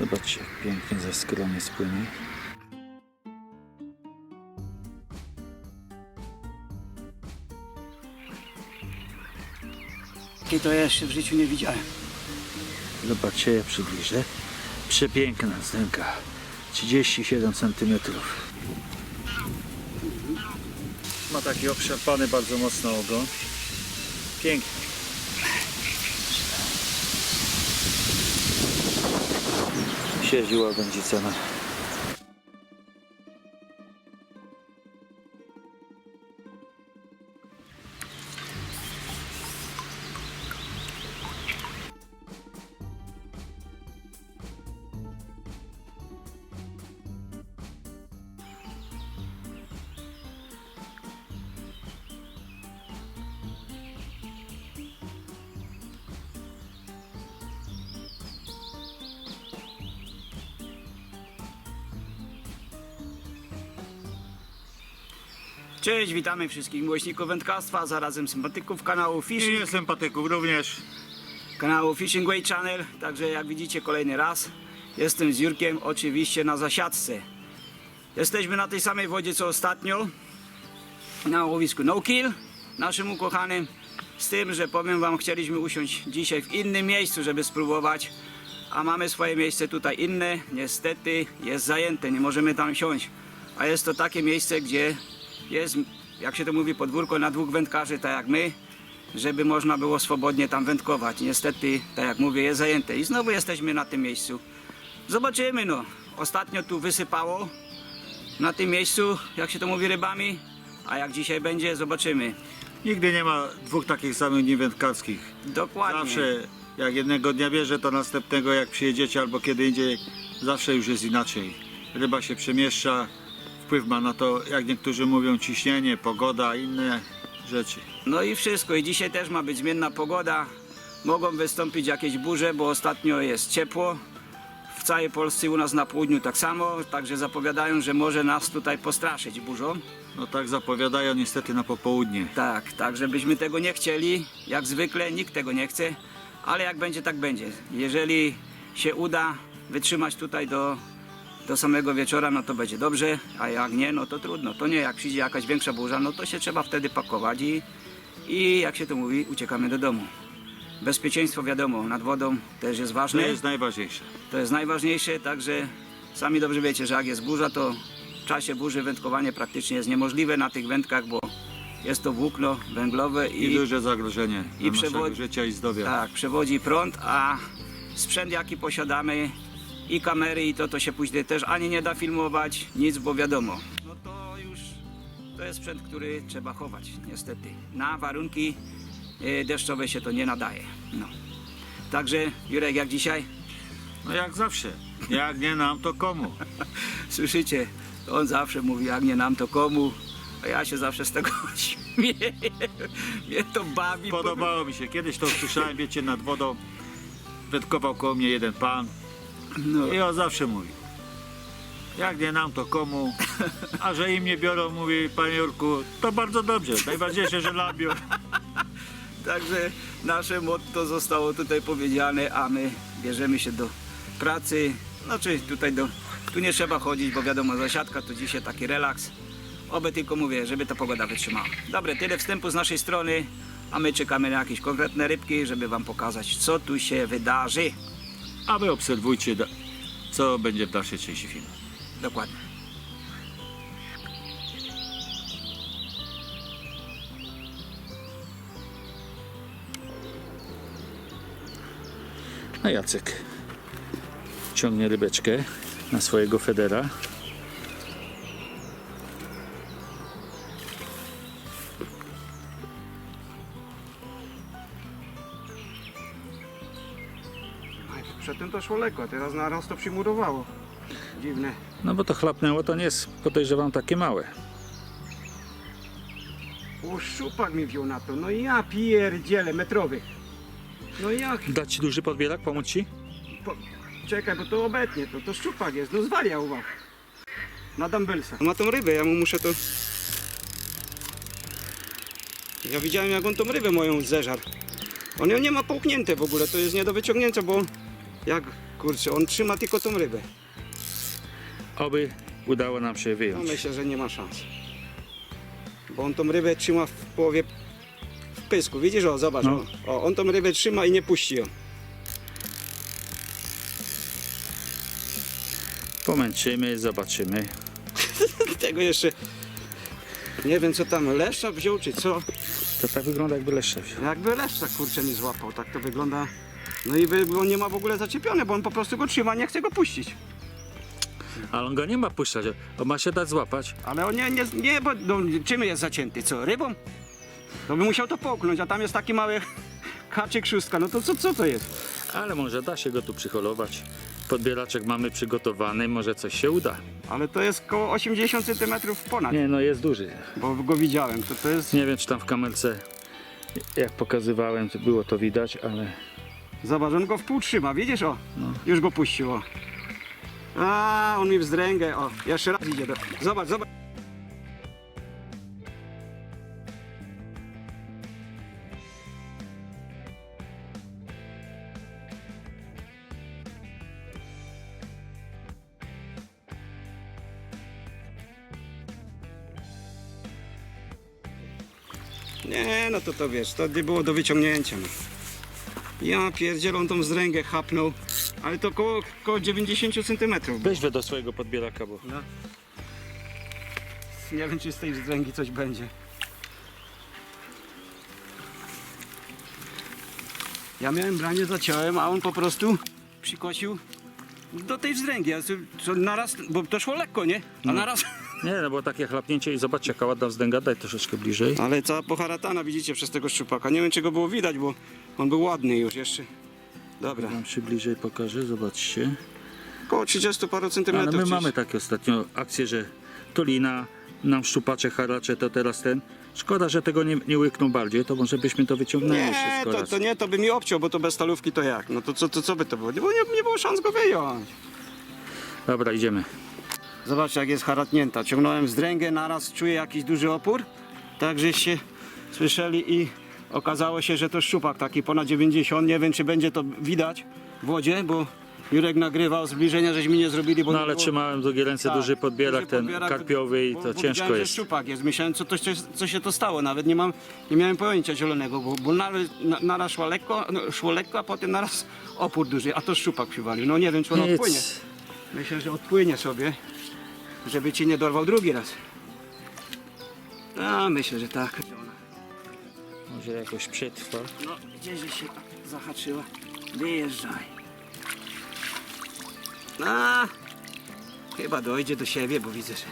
Zobaczcie, jak pięknie ze skronie spłynie. Takiej to ja jeszcze w życiu nie widziałem. Zobaczcie, ja przybliżę. Przepiękna zdęka. 37 cm. Ma taki obszarpany bardzo mocno ogon. Pięknie. Siedziła będzie cena. Cześć, witamy wszystkich miłośników wędkarstwa, zarazem sympatyków kanału I Fishing, nie sympatyków również. kanału Fishing Way Channel. Także jak widzicie kolejny raz jestem z Jurkiem oczywiście na zasiadce. Jesteśmy na tej samej wodzie co ostatnio na łowisku No Kill, naszym ukochanym. Z tym, że powiem wam, chcieliśmy usiąść dzisiaj w innym miejscu, żeby spróbować. A mamy swoje miejsce tutaj inne. Niestety jest zajęte, nie możemy tam siąść. A jest to takie miejsce, gdzie jest, jak się to mówi, podwórko na dwóch wędkarzy, tak jak my, żeby można było swobodnie tam wędkować. Niestety, tak jak mówię, jest zajęte. I znowu jesteśmy na tym miejscu. Zobaczymy no. Ostatnio tu wysypało na tym miejscu, jak się to mówi, rybami. A jak dzisiaj będzie, zobaczymy. Nigdy nie ma dwóch takich samych dni wędkarskich. Dokładnie. Zawsze jak jednego dnia bierze, to następnego jak przyjedziecie albo kiedy indziej, zawsze już jest inaczej. Ryba się przemieszcza, wpływ ma na to, jak niektórzy mówią, ciśnienie, pogoda, inne rzeczy. No i wszystko. I dzisiaj też ma być zmienna pogoda. Mogą wystąpić jakieś burze, bo ostatnio jest ciepło. W całej Polsce i u nas na południu tak samo. Także zapowiadają, że może nas tutaj postraszyć burzą. No tak zapowiadają niestety na popołudnie. Tak, tak, żebyśmy tego nie chcieli. Jak zwykle nikt tego nie chce. Ale jak będzie, tak będzie. Jeżeli się uda wytrzymać tutaj do, do samego wieczora, no to będzie dobrze. A jak nie, no to trudno. To nie, jak przyjdzie jakaś większa burza, no to się trzeba wtedy pakować i, i jak się to mówi, uciekamy do domu. Bezpieczeństwo wiadomo, nad wodą też jest To ważne. jest najważniejsze. To jest najważniejsze, także sami dobrze wiecie, że jak jest burza, to w czasie burzy wędkowanie praktycznie jest niemożliwe na tych wędkach, bo jest to włókno węglowe I, i, duże zagrożenie i dla naszego przewod- życia i zdrowia. tak, przewodzi prąd, a sprzęt jaki posiadamy i kamery i to, to się później też ani nie da filmować, nic, bo wiadomo. No to już to jest sprzęt, który trzeba chować, niestety. Na warunki e, deszczowe się to nie nadaje. No. Także Jurek, jak dzisiaj? No jak zawsze. Jak nie nam, to komu? Słyszycie? On zawsze mówi, jak nie nam to komu. A ja się zawsze z tego śmieję. Mnie to bawi. Podobało mi się. Kiedyś to usłyszałem, wiecie, nad wodą wędkował koło mnie jeden pan No, i on zawsze mówi. Jak nie nam, to komu? A że im nie biorą, mówi panie Jurku, to bardzo dobrze. Najważniejsze, że nam biorą. także nasze motto zostało tutaj powiedziane, a my bierzemy się do pracy. Znaczy tutaj do... Tu nie trzeba chodzić, bo wiadomo, zasiadka to dzisiaj taki relaks. Oby tylko mówię, żeby ta pogoda wytrzymała. Dobre, tyle wstępu z naszej strony, a my czekamy na jakieś konkretne rybki, żeby wam pokazać, co tu się wydarzy. A wy obserwujcie, da- co będzie w dalszej części filmu. Dokładnie. A Jacek ciągnie rybeczkę na swojego Federa. Szło lekko, teraz na raz to przymurowało. Dziwne. No bo to chlapnęło, to nie jest, podejrzewam, takie małe. O, szupak mi wziął na to. No ja pierdzielę, metrowy. No jak? Dać ci duży podbierak, pomóc ci? Po... Czekaj, bo to obetnie, to, to szczupak jest, no zwariał wam. Na dumbbellsa. Ma tą rybę, ja mu muszę to... Ja widziałem jak on tą rybę moją zeżarł. On ją nie ma połknięte w ogóle, to jest nie do wyciągnięcia, bo Jak, kurczę, on trzyma tylko tą rybę. Oby udało nam się No wyjąć. myślę, że nie ma szans. Bo on tą rybę trzyma w połowie w pysku. Widzisz, o, zobacz. No. O, o, on tą rybę trzyma i nie puści ją. Pomęczymy, zobaczymy. Tego jeszcze nie wiem co tam, leszcza wziął czy co. To tak wygląda jakby leszcze wziął. Jakby leszcza kurczę nie złapał, tak to wygląda. No i on nie ma w ogóle zaczepiony, bo on po prostu go trzyma, nie chce go puścić. Ale on go nie ma puszczać, on ma się dać złapać. Ale on nie, nie, nie bo no, czym jest zacięty? Co, rybą? To by musiał to połknąć, a tam jest taki mały haczyk szóstka, no to co, co to jest? Ale może da się go tu przyholować. Podbieraczek mamy przygotowany, może coś się uda. Ale to jest koło 80 cm ponad, Nie, no jest duży. bo go widziałem, to to jest... Nie wiem, czy tam w kamerce, jak pokazywałem, było to widać, ale Zobacz, on go w pół trzyma, widzisz, o, No. już go puścił, o. A, on mi wzdręgę, o, jeszcze raz idzie do... Zobacz, zobacz. Nie, no to to wiesz, to nie było do wyciągnięcia. No. Ja pierdzielę, on tą wzdręgę chapnął, ale to koło, koło 90 cm. weź we do swojego podbieraka, bo No. Nie wiem, czy z tej wzdręgi coś będzie. Ja miałem branie, zaciąłem, a on po prostu przykosił do tej wzdręgi. A co, co naraz, bo to szło lekko, nie? A naraz... nie, no bo takie chlapnięcie i zobaczcie jaka ładna wzdęga, daj troszeczkę bliżej. Ale cała poharatana widzicie przez tego szczupaka. Nie wiem, czy go było widać, bo on był ładny już jeszcze. Dobra, Wam się bliżej pokażę, zobaczcie. koło 30 paru centymetrów. Ale my gdzieś. mamy takie ostatnio akcje, że to lina, nam szczupacze, haracze, to teraz ten. Szkoda, że tego nie, nie łyknął bardziej, to może byśmy to wyciągnęli Nie, to, to nie, to by mi obciął, bo to bez stalówki to jak? No to co, to co by to było? Bo nie, nie było szans go wyjąć. Dobra, idziemy. Zobaczcie jak jest haratnięta. Ciągnąłem z dręgę, naraz czuję jakiś duży opór. Tak żeście słyszeli i okazało się, że to szczupak taki ponad 90. Nie wiem czy będzie to widać w wodzie, bo Jurek nagrywał zbliżenia, żeśmy nie zrobili, bo No ale było... trzymałem w drugiej ręce Tak, duży podbierak, duży ten podbierak, karpiowy i bo- to bo ciężko jest. Że szczupak jest. Myślałem, co, to, się- co się to stało. Nawet nie, mam, nie miałem pojęcia zielonego, bo, bo naraz, na, naraz szło, lekko, no, szło lekko, a potem naraz opór duży, a to szczupak przywalił. No nie wiem, czy on odpłynie. Nic. Myślę, że odpłynie sobie, żeby ci nie dorwał drugi raz. A myślę, że tak. Może jakoś przetrwa. No, gdzieś się zahaczyła. Wyjeżdżaj. A, chyba dojdzie do siebie, bo widzę, że...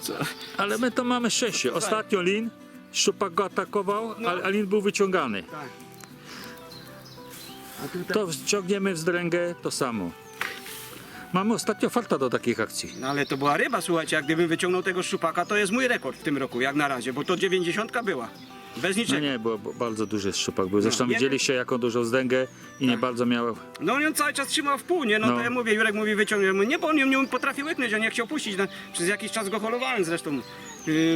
Co? Ale my to mamy szczęście. Ostatnio lin, szczupak go atakował, No. a, a lin był wyciągany. Tak. To wciągniemy w dręgę, to samo. Mamy ostatnio farta do takich akcji. No ale to była ryba, słuchajcie, jak gdybym wyciągnął tego szczupaka, to jest mój rekord w tym roku, jak na razie, bo to 90 była. Bez No niczego. nie, bo, bo bardzo duży szczupak był. Zresztą No. Widzieliście jaką dużą zdęgę i nie Tak. bardzo miał... No on ją cały czas trzymał w pół, nie? No, No. to ja mówię, Jurek mówi wyciągnął. Ja mówię, Nie, bo on ją nie potrafi łyknąć, on nie chciał puścić. No, przez jakiś czas go holowałem zresztą.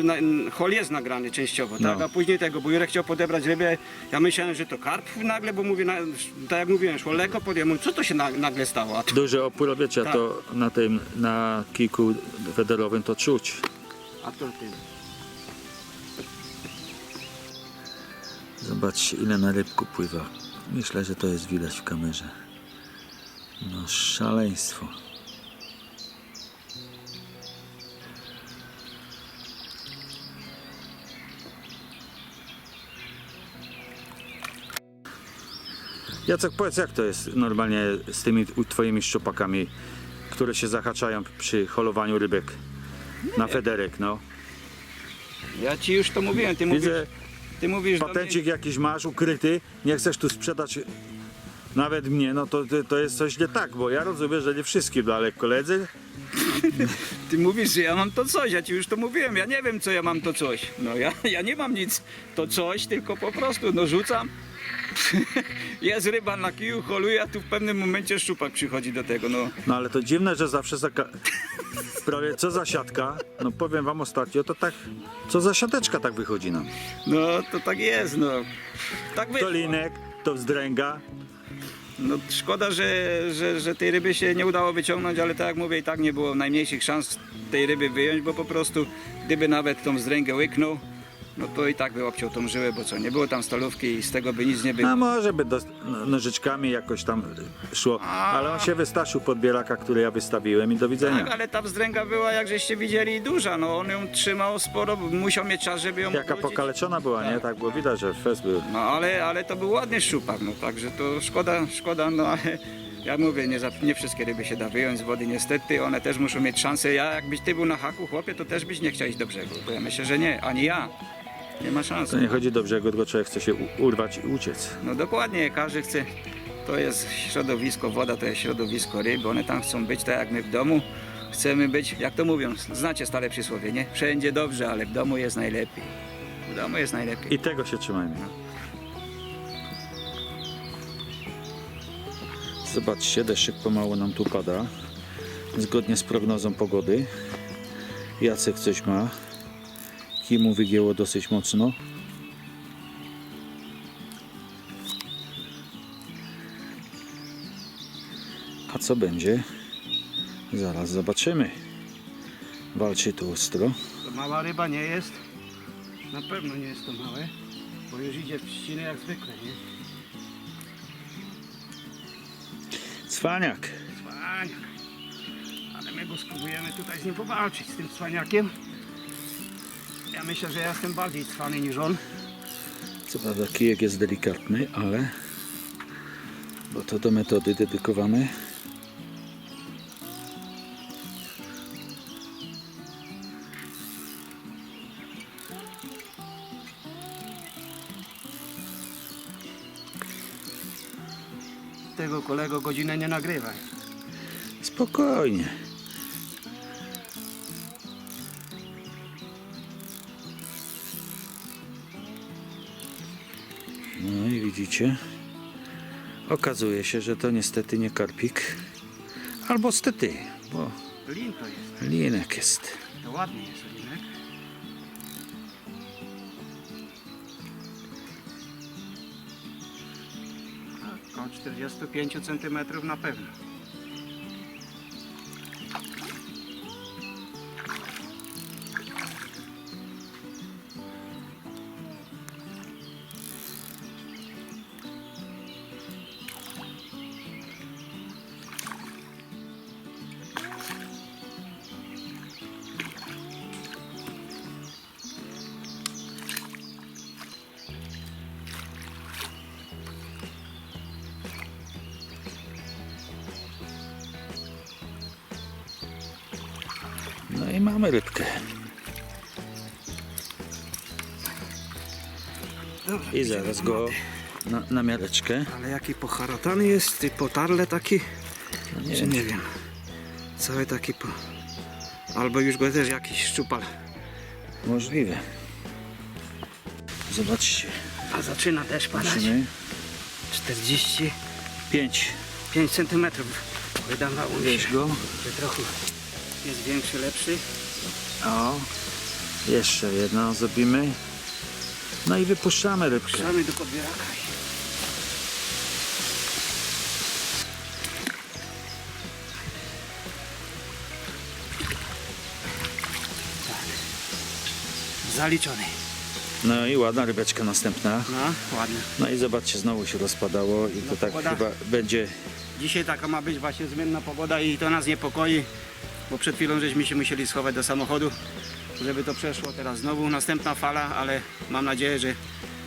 Na, n- hol jest nagrany częściowo, tak? No. A później tego, bo Jurek chciał podebrać rybę. Ja myślałem, że to karp nagle, bo mówię, na, tak jak mówiłem, szło lekko. Mówię, Co to się na, nagle stało? A to, Duży opór, wiecie, Tak. to na tym, na kijku federowym to czuć. a to ty. Zobaczcie ile na rybku pływa. Myślę, że to jest widać w kamerze. No szaleństwo. Jacek, powiedz jak to jest normalnie z tymi twoimi szczupakami, które się zahaczają przy holowaniu rybek na federek, no. Ja ci już to mówiłem, ty mówisz, Widzę, ty mówisz do mnie- patencik jakiś masz ukryty, nie chcesz tu sprzedać nawet mnie, no to, to jest coś nie tak, bo ja rozumiem, że nie wszystkim, no ale koledzy, Ty mówisz, że ja mam to coś, ja ci już to mówiłem, ja nie wiem co ja mam to coś. No ja, ja nie mam nic to coś, tylko po prostu no rzucam. Jest ryba na kiju, holuje, a tu w pewnym momencie szczupak przychodzi do tego, no. no ale to dziwne, że zawsze zaka... prawie co za siatka, no powiem wam ostatnio, to tak, co za siateczka tak wychodzi nam. No to tak jest, no. Tak. To linek, to wzdręga, No szkoda, że, że, że tej ryby się nie udało wyciągnąć, ale tak jak mówię, i tak nie było najmniejszych szans tej ryby wyjąć, bo po prostu gdyby nawet tą zdręgę łyknął, no to i tak by obciął tą żyłę, bo co, nie było tam stalówki i z tego by nic nie było. a może by no, nożyczkami jakoś tam szło, ale on się wystraszył podbieraka, który ja wystawiłem i do widzenia. Tak, ale ta wzdręga była, jak żeście widzieli, duża, no on ją trzymał sporo, musiał mieć czas, żeby ją Jaka obrócić. pokaleczona była, nie? Tak było widać, że fest był. No ale, ale to był ładny szczupak, no także to szkoda, szkoda, no ale ja mówię, nie, za, nie wszystkie ryby się da wyjąć z wody niestety, one też muszą mieć szansę. Ja jakbyś ty był na haku, chłopie, to też byś nie chciał iść do brzegu, bo ja myślę, że nie, ani ja. Nie ma szans. To nie chodzi do brzegu, tylko człowiek chce się urwać i uciec. No dokładnie, każdy chce, to jest środowisko, woda to jest środowisko ryb, one tam chcą być tak jak my w domu. Chcemy być, jak to mówią, znacie stare przysłowie, nie? Wszędzie dobrze, ale w domu jest najlepiej. W domu jest najlepiej. I tego się trzymajmy. Zobaczcie, deszczyk pomału nam tu pada. Zgodnie z prognozą pogody. Jacek coś ma. Kimu wygięło dosyć mocno. A co będzie? Zaraz zobaczymy. Walczy tu ostro. To mała ryba nie jest. Na pewno nie jest to małe, bo już idzie w ścinę jak zwykle, nie? Cwaniak. Cwaniak. Ale my go spróbujemy tutaj z nim powalczyć, z tym cwaniakiem. Ja myślę, że ja jestem bardziej cwany niż on. Co prawda kijek jest delikatny, ale bo to do metody dedykowane. Tego kolego godzinę nie nagrywaj. Spokojnie. Widzicie, okazuje się, że to niestety nie karpik, albo stety, bo Lin to jest. linek jest. To ładnie jest linek. Około 45 cm na pewno. Mamy rybkę. Dobra, I zaraz go na, na miareczkę. Ale jaki poharatany jest, i potarle taki, No nie wiem, nie wiem. Cały taki po... Albo już go też jakiś szczupal. możliwe. Zobaczcie, A zaczyna też padać. musimy 45 5 cm. Wydawało mi się, go. że trochę jest większy, lepszy. O, jeszcze jedno zrobimy. No i wypuszczamy rybkę. Puszczamy do podbieraka. Tak. Zaliczony. No i ładna rybeczka następna. No, ładnie. No i zobaczcie, znowu się rozpadało i to No, tak pogoda. chyba będzie. Dzisiaj taka ma być właśnie zmienna pogoda i to nas niepokoi, bo przed chwilą żeśmy się musieli schować do samochodu, żeby to przeszło. Teraz znowu następna fala, ale mam nadzieję, że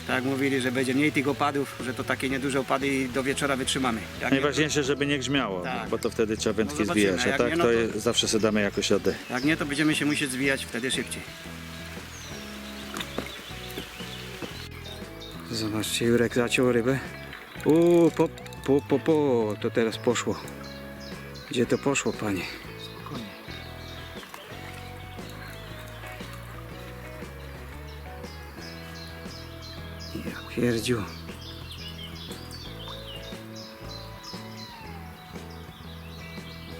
tak jak mówili, że będzie mniej tych opadów, że to takie nieduże opady i do wieczora wytrzymamy. Jak nie, Najważniejsze, żeby nie grzmiało, Tak. bo to wtedy trzeba wędki No zobaczymy, zbijać. A tak nie, no to, to- zawsze sobie damy jakoś radę. jak nie, to będziemy się musieć zwijać wtedy szybciej. Zobaczcie, Jurek zaciął rybę. Uuu, po, Po, po, po, to teraz poszło. Gdzie to poszło, panie? Pierdziu.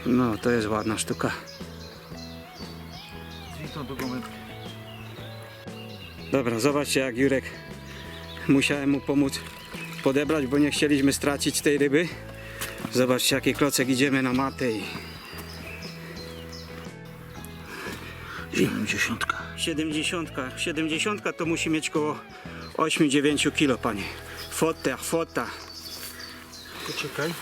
No, to jest ładna sztuka. Dobra, zobaczcie jak Jurek musiałem mu pomóc podebrać, bo nie chcieliśmy stracić tej ryby. Zobaczcie jaki klocek idziemy na matę i 70. 70, 70 to musi mieć koło 8-9 kilo, panie. Fota, fota. Poczekaj.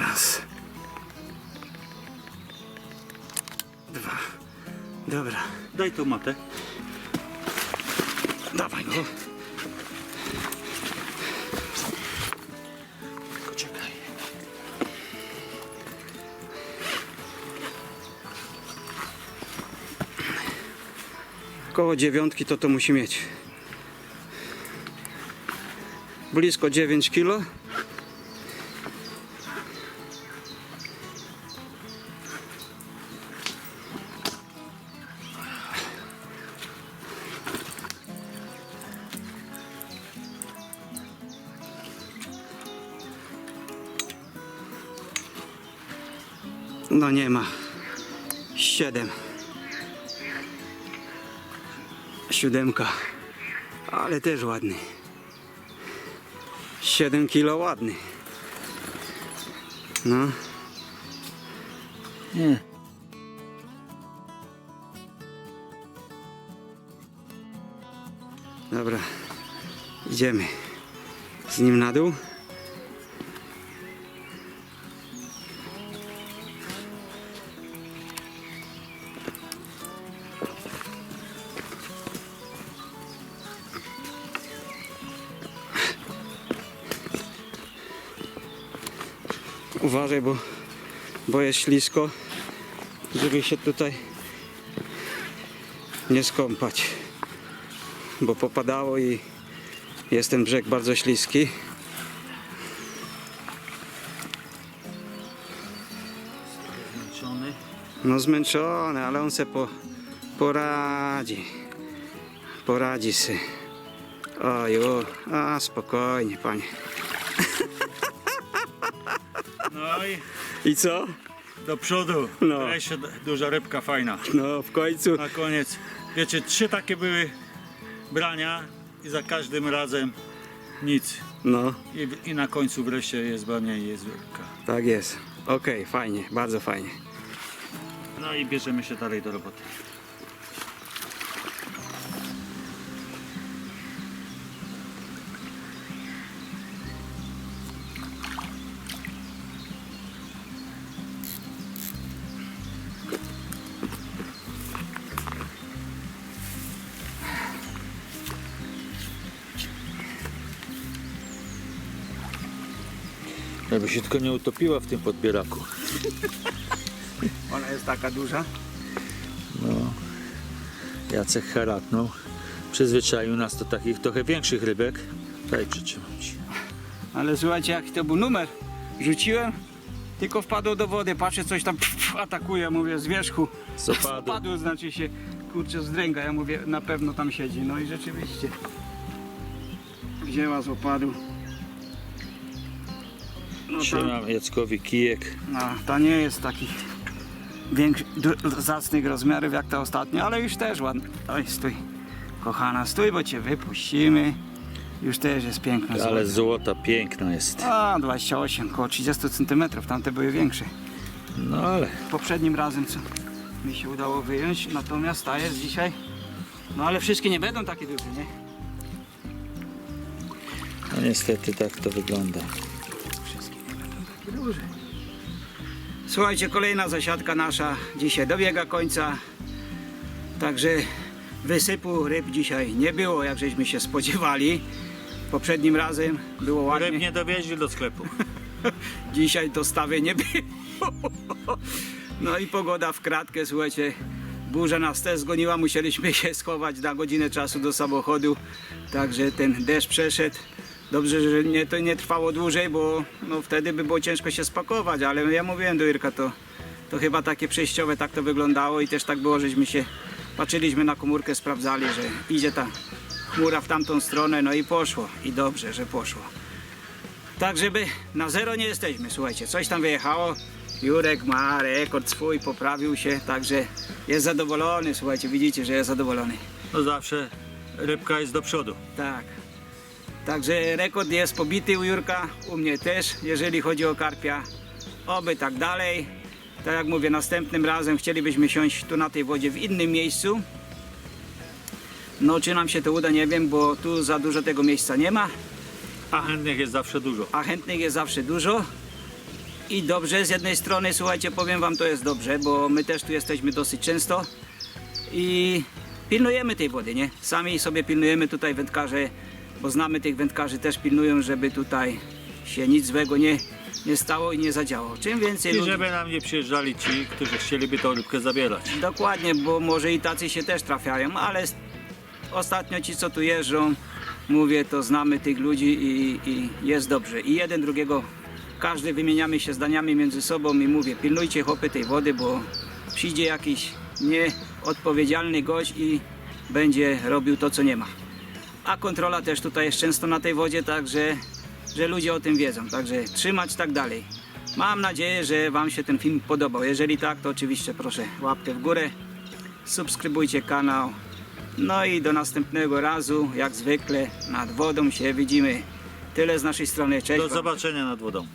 Raz. Dwa. Dobra, Daj tą matę. Koło dziewiątki to to musi mieć. Blisko 9 kilo. No nie ma. Siedem. Siódemka. Ale też ładny. 7 kilo ładny. No. Nie. Dobra. Idziemy. Z nim na dół. Uważaj, bo, bo jest ślisko, żeby się tutaj nie skąpać, bo popadało i jest ten brzeg bardzo śliski. Zmęczony. No zmęczony, ale on se po, poradzi. Poradzi se. Oj, o, a spokojnie, panie. No i I co? do przodu. No. Wreszcie duża rybka fajna. No w końcu. Na koniec. Wiecie, trzy takie były brania i za każdym razem nic. No, I, i na końcu wreszcie jest branie i jest rybka. tak jest. Okej, fajnie, bardzo fajnie. No i bierzemy się dalej do roboty. Żeby się tylko nie utopiła w tym podbieraku. Ona jest taka duża. No, Jacek haratnął. Przyzwyczaił nas do takich trochę większych rybek. Daj przytrzymam ci. Ale słuchajcie, jaki to był numer. Rzuciłem, tylko wpadło do wody, patrzę, coś tam pff, atakuje, mówię, z wierzchu. Z opadu. Znaczy się, kurczę, z dręga. Ja mówię, na pewno tam siedzi. No i rzeczywiście. Wzięła z opadu. No Trzymam Jackowi kijek. no, ta nie jest takich większych, du- zacnych rozmiarów jak ta ostatnia, ale już też ładna. Oj, stój. Kochana, stój, bo cię wypuścimy. Już też jest piękna. Ale złota. złota piękna jest. A, 28, około 30 cm, tamte były większe. No ale Poprzednim razem, co mi się udało wyjąć, natomiast ta jest dzisiaj. No ale wszystkie nie będą takie duże, nie? no niestety tak to wygląda. Słuchajcie, kolejna zasiadka nasza dzisiaj dobiega końca. Także wysypu ryb dzisiaj nie było, jak żeśmy się spodziewali. Poprzednim razem było ładnie. Ryb nie dowieźli do sklepu. Dzisiaj dostawy nie było. No i pogoda w kratkę, słuchajcie. Burza nas też zgoniła, musieliśmy się schować na godzinę czasu do samochodu. Także ten deszcz przeszedł. Dobrze, że nie, to nie trwało dłużej, bo no, wtedy by było ciężko się spakować, ale ja mówiłem do Irka, to, to chyba takie przejściowe tak to wyglądało i też tak było, żeśmy się patrzyliśmy na komórkę, sprawdzali, że idzie ta chmura w tamtą stronę, no i poszło. I dobrze, że poszło. Tak, żeby na zero nie jesteśmy, słuchajcie, coś tam wyjechało. Jurek ma rekord swój, poprawił się, także jest zadowolony, słuchajcie, widzicie, że jest zadowolony. No zawsze rybka jest do przodu. Tak. Także rekord jest pobity u Jurka, u mnie też, jeżeli chodzi o karpia. Oby tak dalej. Tak jak mówię, następnym razem chcielibyśmy siąść tu na tej wodzie w innym miejscu. No czy nam się to uda, nie wiem, bo tu za dużo tego miejsca nie ma. A chętnych jest zawsze dużo. a chętnych jest zawsze dużo. I dobrze, z jednej strony, słuchajcie, powiem wam, to jest dobrze, bo my też tu jesteśmy dosyć często i pilnujemy tej wody, nie? Sami sobie pilnujemy tutaj wędkarze, bo znamy tych wędkarzy, też pilnują, żeby tutaj się nic złego nie, nie stało i nie zadziało. Czym więcej I ludzi... żeby nam nie przyjeżdżali ci, którzy chcieliby tą rybkę zabierać. Dokładnie, bo może i tacy się też trafiają, ale ostatnio ci, co tu jeżdżą, mówię, to znamy tych ludzi i, i jest dobrze. I jeden drugiego, każdy wymieniamy się zdaniami między sobą i mówię, pilnujcie chłopy tej wody, bo przyjdzie jakiś nieodpowiedzialny gość i będzie robił to, co nie ma. A kontrola też tutaj jest często na tej wodzie, także że ludzie o tym wiedzą. Także trzymać tak dalej. Mam nadzieję, że Wam się ten film podobał. Jeżeli tak, to oczywiście proszę łapkę w górę, subskrybujcie kanał. No i do następnego razu, jak zwykle, nad wodą się widzimy. Tyle z naszej strony. Cześć. Do zobaczenia nad wodą.